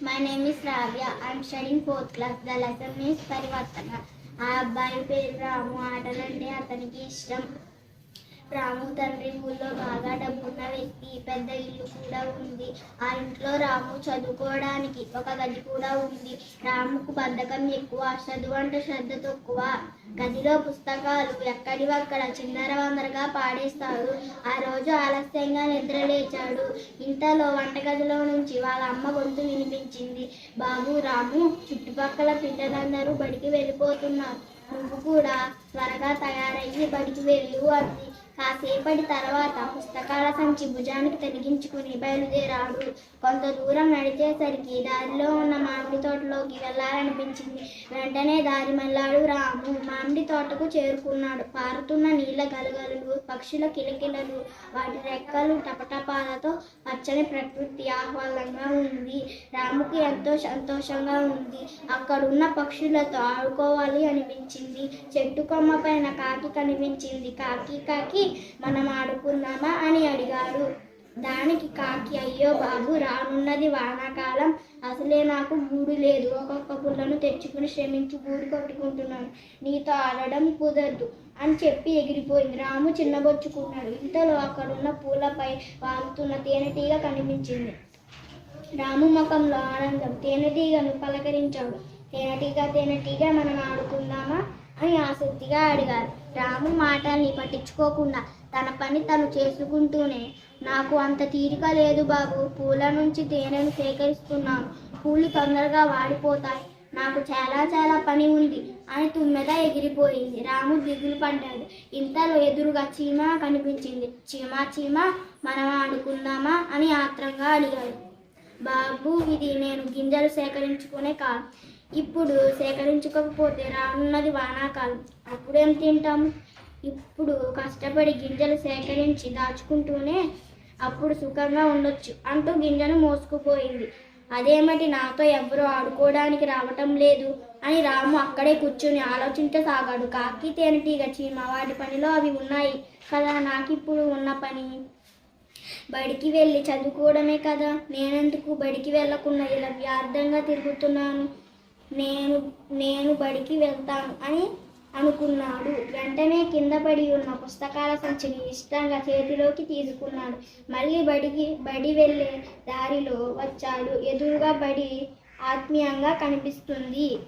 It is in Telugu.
My name is Ravya. I'm studying fourth class. The lesson is పరివర్తన ఆ అబ్బాయి పేరు రాము ఆటలంటే అతనికి ఇష్టం రాము తండ్రి ఊళ్ళో బాగా పెద్ద ఇల్లు కూడా ఉంది. ఆ ఇంట్లో రాము చదువుకోవడానికి ఒక గది కూడా ఉంది. రాముకు బద్ధకం ఎక్కువ చదువు అంటే శ్రద్ధ తక్కువ. గదిలో పుస్తకాలు ఎక్కడివక్కడ చిందర వందరగా పాడేస్తాడు. ఆ రోజు ఆలస్యంగా నిద్ర లేచాడు. ఇంతలో వంటగదిలో నుంచి వాళ్ళ అమ్మ గొంతు వినిపించింది. బాబు రాము చుట్టుపక్కల పిల్లలందరూ బడికి వెళ్ళిపోతున్నారు. నువ్వు కూడా త్వరగా తయారయ్యి బడికి వెళ్ళు అంది. కాసేపటి తర్వాత పుస్తకాల సంచి భుజానికి తగిలించుకుని బయలుదేరాడు. కొంత దూరం నడిచేసరికి దారిలో ఉన్న మామిడి తోటలోకి వెళ్ళాలనిపించింది వెంటనే దారి మళ్ళాడు రాము. మామిడి తోటకు చేరుకున్నాడు. పారుతున్న నీళ్ళ గలగలలు పక్షుల కిలకిలలు వాటి రెక్కలు టపటపాలతో పచ్చని ప్రకృతి ఆహ్వాదంగా ఉంది. రాముకి ఎంతో సంతోషంగా ఉంది. అక్కడున్న పక్షులతో ఆడుకోవాలి అనిపించింది. చెట్టు కొమ్మ పైన కాకి కనిపించింది. కాకి కాకి మనం ఆడుకుందామా అని అడిగాడు. దానికి కాకి అయ్యో బాబు రానున్నది వానాకాలం. అసలే నాకు గూడు లేదు. ఒక్కొక్క పుల్లను తెచ్చుకుని శ్రమించి గూడు కట్టుకుంటున్నాను. నీతో ఆడడం కుదరదు అని చెప్పి ఎగిరిపోయింది. రాము చిన్నబొచ్చుకున్నాడు. ఇంతలో అక్కడున్న పూలపై వాగుతున్న తేనెటీగ కనిపించింది. రాము ముఖంలో ఆనందం. తేనెటీగను పలకరించాడు. తేనెటీగ తేనెటీగ మనం ఆడుకుందామా అని ఆసక్తిగా అడిగారు. రాము మాటల్ని పట్టించుకోకుండా తన పని తను చేసుకుంటూనే నాకు అంత తీరిక లేదు బాబు. పూల నుంచి తేనెను సేకరిస్తున్నాను. పూలు తొందరగా వాడిపోతాయి. నాకు చాలా చాలా పని ఉంది అని తుమ్మెద ఎగిరిపోయింది. రాము దిగులు పడ్డాడు. ఇంతలో ఎదురుగా చీమ కనిపించింది. చీమ చీమ మనం ఆడుకుందామా అని ఆత్రంగా అడిగాడు. బాబు ఇది నేను గింజలు సేకరించుకునే కా ఇప్పుడు సేకరించకపోతే రానున్నది వానాకాలం. అప్పుడేం తింటాం? ఇప్పుడు కష్టపడి గింజలు సేకరించి దాచుకుంటూనే అప్పుడు సుఖంగా ఉండొచ్చు అంటూ గింజను మోసుకుపోయింది. అదేమిటి నాతో ఎవరు ఆడుకోవడానికి రావటం లేదు అని రాము అక్కడే కూర్చుని ఆలోచించసాగాడు. కాకి తేనెటీగ చీమ వాటి పనిలో అవి ఉన్నాయి కదా నాకిప్పుడు ఉన్న పని? బడికి వెళ్ళి చదువుకోవడమే కదా నేనెందుకు బడికి వెళ్ళకుండా ఇలా వ్యర్థంగా తిరుగుతున్నాను? నేను నేను బడికి వెళ్తాను అని అనుకున్నాడు. వెంటనే కింద పడి ఉన్న పుస్తకాల సంచిని ఇష్టంగా చేతిలోకి తీసుకున్నాడు. మళ్ళీ బడికి బడి వెళ్ళే దారిలో వచ్చాడు. ఎదురుగా బడి ఆత్మీయంగా కనిపిస్తుంది.